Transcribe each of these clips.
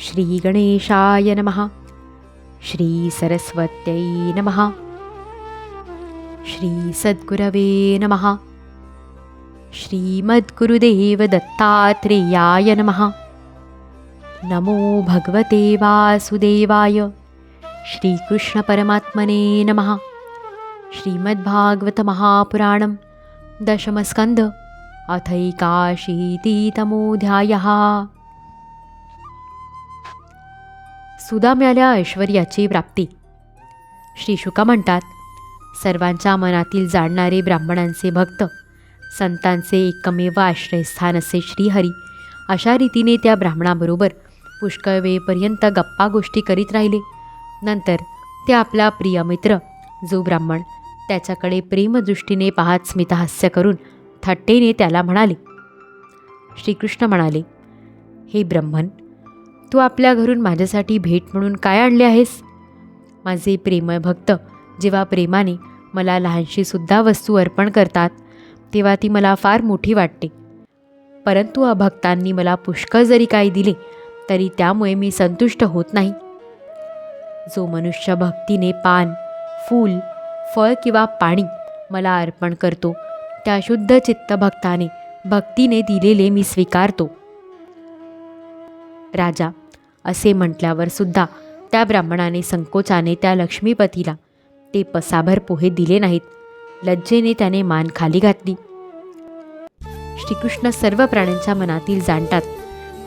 श्रीगणेशाय नमः। श्रीसरस्वत्यै नमः। श्रीसद्गुरवे नमः। श्रीमद्गुरुदेवदत्तात्रेयाय नमः। नमो भगवते वासुदेवाय। श्रीकृष्णपरमात्मने नमः। श्रीमद्भागवतमहापुराणं दशमस्कन्ध अथैकाशीतितमोऽध्यायः सुदाम्याल्या ऐश्वर्याची प्राप्ती. श्री शुका म्हणतात सर्वांच्या मनातील जाणणारे ब्राह्मणांचे भक्त संतांचे एकमेव आश्रयस्थान असे श्रीहरी अशा रीतीने त्या ब्राह्मणाबरोबर पुष्कळ वेळपर्यंत गप्पा गोष्टी करीत राहिले. नंतर ते आपला प्रिय मित्र जो ब्राह्मण त्याच्याकडे प्रेमदृष्टीने पाहत स्मितहास्य करून थट्टेने त्याला म्हणाले. श्रीकृष्ण म्हणाले हे ब्रह्मन तू आपल्या घरून माझ्यासाठी भेट म्हणून काय आणले आहेस? माझे प्रेमळ भक्त जेव्हा प्रेमाने मला लहानशीसुद्धा वस्तू अर्पण करतात तेव्हा ती मला फार मोठी वाटते. परंतु अभक्तांनी मला पुष्कळ जरी काही दिले तरी त्यामुळे मी संतुष्ट होत नाही. जो मनुष्य भक्तीने पान फूल फळ किंवा पाणी मला अर्पण करतो त्या शुद्ध चित्त भक्ताने भक्तीने दिलेले मी स्वीकारतो. राजा असे म्हटल्यावर सुद्धा त्या ब्राह्मणाने संकोचाने त्या लक्ष्मीपतीला ते पसाभर पोहे दिले नाहीत. लज्जेने त्याने मान खाली घातली. श्रीकृष्ण सर्व प्राण्यांच्या मनातील जाणतात.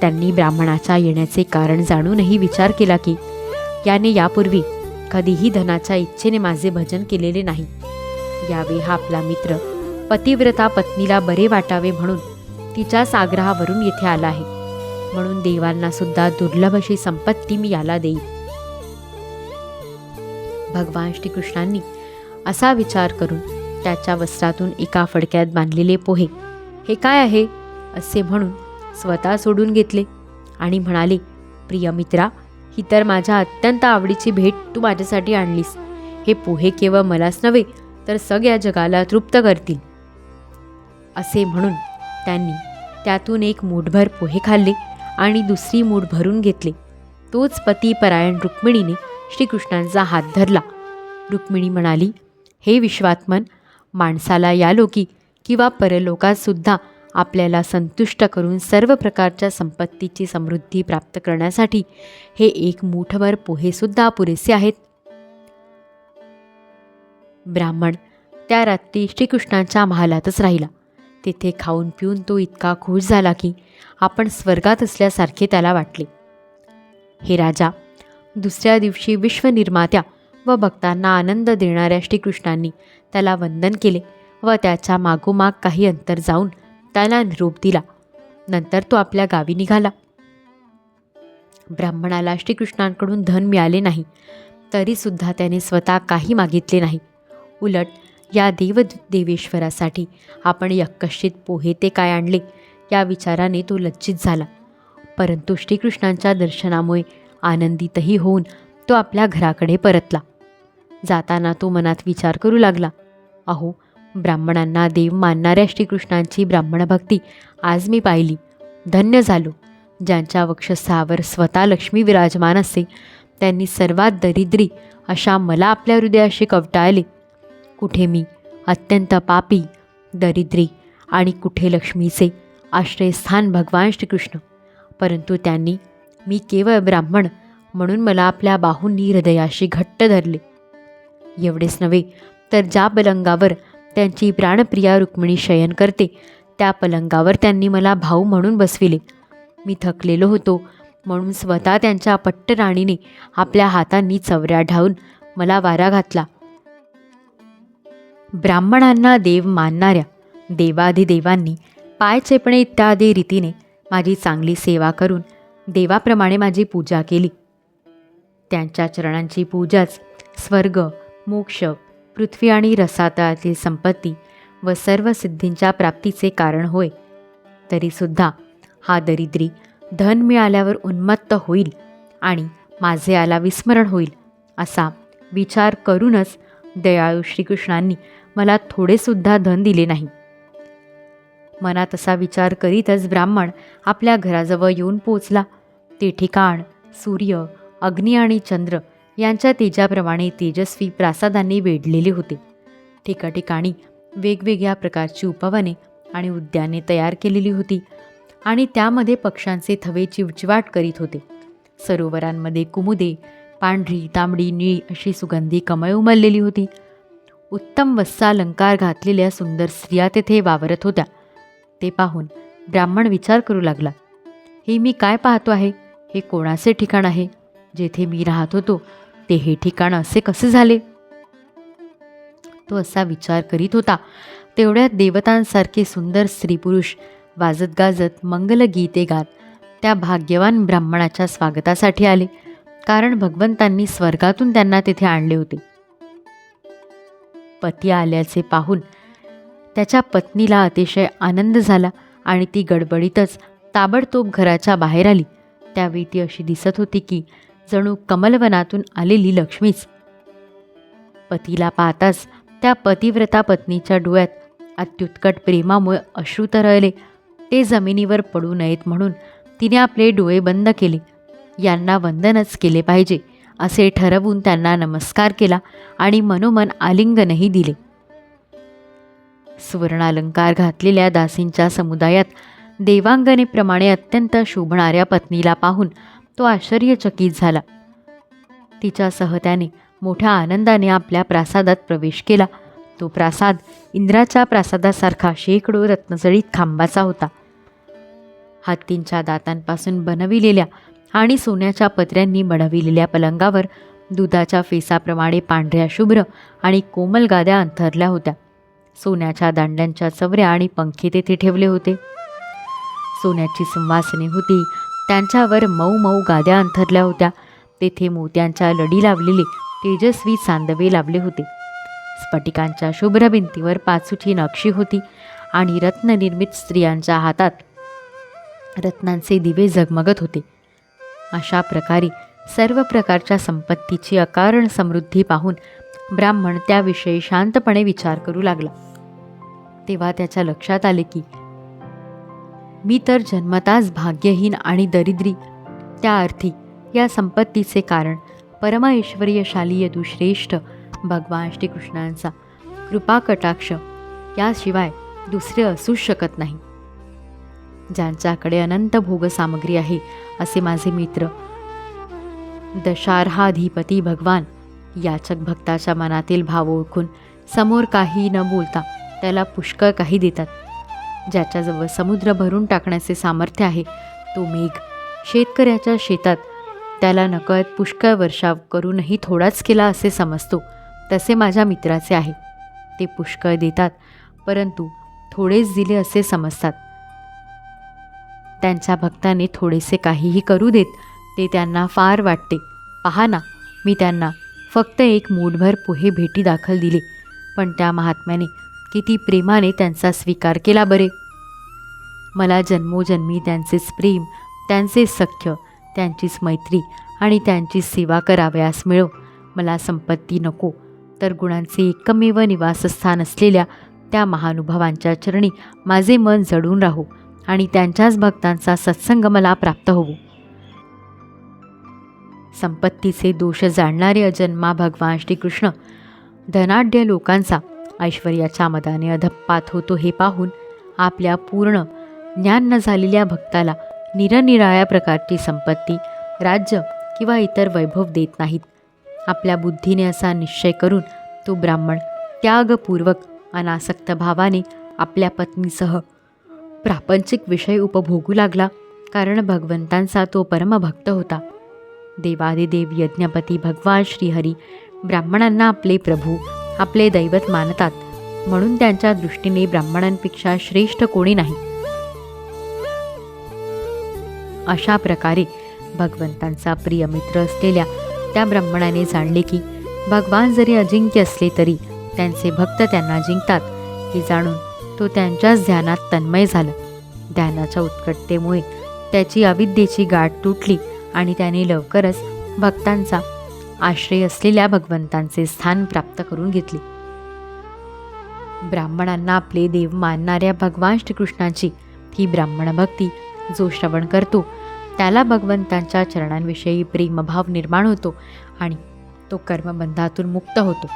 त्यांनी ब्राह्मणाच्या येण्याचे कारण जाणूनही विचार केला की याने यापूर्वी कधीही धनाच्या इच्छेने माझे भजन केलेले नाही. यावेळी हा आपला मित्र पतिव्रता पत्नीला बरे वाटावे म्हणून तिच्याच आग्रहावरून येथे आला आहे. म्हणून देवांना सुद्धा दुर्लभ अशी संपत्ती मी याला देईन. भगवान श्रीकृष्णांनी असा विचार करून त्याच्या वस्त्रातून एका फडक्यात बांधलेले पोहे हे काय आहे? असे म्हणून स्वतः सोडून घेतले आणि म्हणाले प्रिय मित्रा ही तर माझ्या अत्यंत आवडीची भेट तू माझ्यासाठी आणलीस. हे पोहे केवळ मलाच नव्हे तर सगळ्या जगाला तृप्त करतील. असे म्हणून त्यांनी त्यातून एक मूठभर पोहे खाल्ले आणि दुसरी मूठ भरून घेतले. तोच पती परायण रुक्मिणीने श्रीकृष्णांचा हात धरला. रुक्मिणी म्हणाली हे विश्वात्मन माणसाला या लोकी किंवा परलोकातसुद्धा आपल्याला संतुष्ट करून सर्व प्रकारच्या संपत्तीची समृद्धी प्राप्त करण्यासाठी हे एक मुठभर पोहेसुद्धा पुरेसे आहेत. ब्राह्मण त्या रात्री श्रीकृष्णांच्या महालातच राहिला. तिथे खाऊन पिऊन तो इतका खुश झाला की आपण स्वर्गात असल्यासारखे त्याला वाटले. हे राजा दुसऱ्या दिवशी विश्वनिर्मात्या व भक्तांना आनंद देणाऱ्या श्रीकृष्णांनी त्याला वंदन केले व त्याच्या मागोमाग काही अंतर जाऊन त्याला निरोप दिला. नंतर तो आपल्या गावी निघाला. ब्राह्मणाला श्रीकृष्णांकडून धन मिळाले नाही तरीसुद्धा त्याने स्वतः काही मागितले नाही. उलट या देव देवेश्वरासाठी आपण यक्कश्चित पोहे ते काय आणले या विचाराने तो लज्जित झाला. परंतु श्रीकृष्णांच्या दर्शनामुळे आनंदितही होऊन तो आपल्या घराकडे परतला. जाताना तो मनात विचार करू लागला अहो ब्राह्मणांना देव मानणाऱ्या श्रीकृष्णांची ब्राह्मण भक्ती आज मी पाहिली. धन्य झालो. ज्यांच्या वक्षस्थावर स्वतः लक्ष्मी विराजमान असते त्यांनी सर्वात दरिद्री अशा मला आपल्या हृदयाशी कवटाळले. कुठे मी? अत्यंत पापी दरिद्री आणि कुठे लक्ष्मीचे आश्रयस्थान भगवान श्रीकृष्ण. परंतु त्यांनी मी केवळ ब्राह्मण म्हणून मला आपल्या बाहूंनी हृदयाशी घट्ट धरले. एवढेच नव्हे तर ज्या पलंगावर त्यांची प्राणप्रिया रुक्मिणी शयन करते त्या पलंगावर त्यांनी मला भाऊ म्हणून बसविले. मी थकलेलो होतो म्हणून स्वतः त्यांच्या पट्टराणीने आपल्या हातांनी चवऱ्या ढावून मला वारा घातला. ब्राह्मणांना देव मानणाऱ्या देवाधिदेवांनी पाय चेपणे इत्यादी रीतीने माझी चांगली सेवा करून देवाप्रमाणे माझी पूजा केली. त्यांच्या चरणांची पूजाच स्वर्ग मोक्ष पृथ्वी आणि रसातळातील संपत्ती व सर्व सिद्धींच्या प्राप्तीचे कारण होय. तरीसुद्धा हा दरिद्री धन मिळाल्यावर उन्मत्त होईल आणि माझे आला विस्मरण होईल असा विचार करूनच दयाळू श्रीकृष्णांनी मला थोडेसुद्धा धन दिले नाही. मनात असा विचार करीतच ब्राह्मण आपल्या घराजवळ येऊन पोचला. ते ठिकाण सूर्य अग्नी आणि चंद्र यांच्या तेजाप्रमाणे तेजस्वी प्रासादांनी वेढलेले होते. ठिकाठिकाणी वेगवेगळ्या प्रकारची उपवने आणि उद्याने तयार केलेली होती आणि त्यामध्ये पक्ष्यांचे थवे चिवचिवाट करीत होते. सरोवरांमध्ये कुमुदे पांढरी तांबडी निळी अशी सुगंधी कमळ उमललेली होती. उत्तम वस्सालंकार घातलेल्या सुंदर स्त्रिया तेथे वावरत होत्या. ते पाहून ब्राह्मण विचार करू लागला हे मी काय पाहतो आहे? हे कोणाचे ठिकाण आहे? जेथे मी राहत होतो ते हे ठिकाण असे कसे झाले? तो असा विचार करीत होता. तेवढ्यात देवतांसारखे सुंदर स्त्री पुरुष वाजत गाजत मंगलगीते गात त्या भाग्यवान ब्राह्मणाच्या स्वागतासाठी आले. कारण भगवंतांनी स्वर्गातून त्यांना तेथे आणले होते. पती आल्याचे पाहून त्याच्या पत्नीला अतिशय आनंद झाला आणि ती गडबडीतच ताबडतोब घराच्या बाहेर आली. त्यावेळी ती अशी दिसत होती की जणू कमलवनातून आलेली लक्ष्मीच. पतीला पाहताच त्या पतिव्रता पत्नीच्या डोळ्यात अत्युत्कट प्रेमामुळे अश्रू तरळले. ते जमिनीवर पडू नयेत म्हणून तिने आपले डोळे बंद केले. यांना वंदनच केले पाहिजे. असे ठरवून त्यांना नमस्कार केला आणि मनोमन आलिंगनही दिले. सुवर्णालंकार घातलेल्या दासींच्या समुदायात देवांगनेप्रमाणे अत्यंत शोभणाऱ्या पत्नीला पाहून तो आश्चर्यचकित झाला. तिच्यासह त्याने मोठ्या आनंदाने आपल्या प्रासादात प्रवेश केला. तो प्रासाद इंद्राच्या प्रासादासारखा शेकडो रत्नजळीत खांबाचा होता. हत्तींच्या दातांपासून बनविलेल्या आणि सोन्याच्या पत्र्यांनी मढविलेल्या पलंगावर दुधाच्या फेसाप्रमाणे पांढऱ्या शुभ्र आणि कोमल गाद्या अंथरल्या होत्या. सोन्याच्या दांड्यांच्या चवऱ्या आणि पंखे तेथे ठेवले होते. सोन्याची संवासने होती. त्यांच्यावर मऊ मऊ गाद्या अंथरल्या होत्या. तेथे मोत्यांच्या लढी लावलेले तेजस्वी सांदवे लावले होते. स्फटिकांच्या शुभ्र भिंतीवर पाचूची नक्षी होती आणि रत्ननिर्मित स्त्रियांच्या हातात रत्नांचे दिवे झगमगत होते. अशा प्रकारे सर्व प्रकारच्या संपत्तीची अकारण समृद्धी पाहून ब्राह्मण त्याविषयी शांतपणे विचार करू लागला. तेव्हा त्याच्या लक्षात आले की मी तर जन्मताच भाग्यहीन आणि दरिद्री. त्या अर्थी या संपत्तीचे कारण परमऐश्वर्यशाली यदुश्रेष्ठ भगवान श्रीकृष्णांचा. कृपाकटाक्ष. याशिवाय दुसरे असूच शकत नाही. ज्यांच्याकडे अनंत भोगसामग्री आहे असे माझे मित्र. दशार्हाधिपती भगवान याचक भक्ताच्या मनातील भाव ओळखून समोर काही न बोलता त्याला पुष्कळ काही देतात. ज्याच्याजवळ समुद्र भरून टाकण्याचे सामर्थ्य आहे तो मेघ शेतकऱ्याच्या शेतात त्याला नकळत पुष्कळ वर्षाव करूनही थोडाच केला असे समजतो तसे माझ्या मित्राचे आहे. ते पुष्कळ देतात परंतु थोडेच दिले असे समजतात. त्यांच्या भक्ताने थोडेसे काहीही करू देत ते त्यांना फार वाटते. पहा ना मी त्यांना फक्त एक मूठभर पोहे भेटी दाखल दिले पण त्या महात्म्याने किती प्रेमाने त्यांचा स्वीकार केला बरे. मला जन्मोजन्मी त्यांचेच प्रेम त्यांचे सख्य त्यांचीच मैत्री आणि त्यांची सेवा करावयास मिळो. मला संपत्ती नको तर गुणांचे एकमेव निवासस्थान असलेल्या त्या महानुभावांच्या चरणी माझे मन जडून राहू. आणि त्यांच्याच भक्तांचा सत्संग मला प्राप्त होवो संपत्तीचे दोष जाणणारे अजन्मा भगवान श्रीकृष्ण धनाढ्य लोकांचा ऐश्वर्याच्या मदाने अधप्पात होतो हे पाहून आपल्या पूर्ण ज्ञान न झालेल्या भक्ताला निरनिराळ्या प्रकारची संपत्ती राज्य किंवा इतर वैभव देत नाहीत. आपल्या बुद्धीने असा निश्चय करून तो ब्राह्मण त्यागपूर्वक अनासक्त भावाने आपल्या पत्नीसह प्रापंचिक विषय उपभोगू लागला कारण भगवंतांचा तो परमभक्त होता. देवादिदेव यज्ञपती भगवान श्रीहरी ब्राह्मणांना आपले प्रभू आपले दैवत मानतात म्हणून त्यांच्या दृष्टीने ब्राह्मणांपेक्षा श्रेष्ठ कोणी नाही. अशा प्रकारे भगवंतांचा प्रिय मित्र असलेल्या त्या ब्राह्मणाने जाणले की भगवान जरी अजिंक्य असले तरी त्यांचे भक्त त्यांना जिंकतात हे जाणून तो त्यांच्याच ध्यानात तन्मय झाला. ध्यानाच्या उत्कटतेमुळे त्याची अविद्येची गाठ तुटली आणि त्याने लवकरच भक्तांचा आश्रय असलेल्या भगवंतांचे स्थान प्राप्त करून घेतले. ब्राह्मणांना आपले देव मानणाऱ्या भगवान श्रीकृष्णाची ही ब्राह्मण भक्ती जो श्रवण करतो त्याला भगवंतांच्या चरणांविषयी प्रेमभाव निर्माण होतो आणि तो कर्मबंधातून मुक्त होतो.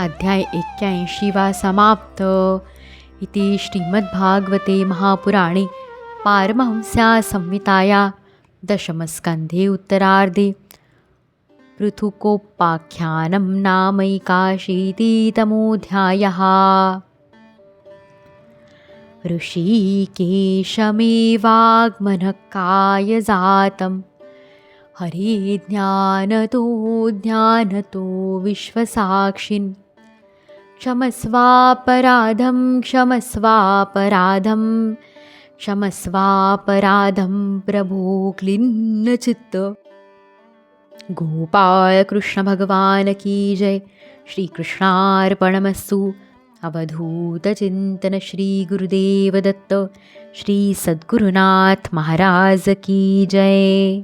अध्याय एक्क्याऐंशी वा समाप्त. इति श्रीमद्भागवते महापुराणे पारमहंस्या संहिताया दशमस्कन्धे उत्तरार्धे पृथुकोपाख्यानं नामैकाशीतितमोऽध्यायः। ऋषिकेशमेवाग्मनकायजातं हरे ज्ञानतो ज्ञानतो विश्वसाक्षिन् क्षमस्वापराधं क्षमस्वापराधं। क्षमस्वापराधं प्रभो क्लिन्नचित्त। गोपाळ कृष्ण भगवान की जय। श्रीकृष्णार्पणमस्तु। अवधूतचिन्तन श्री गुरुदेव दत्त श्री सद्गुरुनाथ महाराज की जय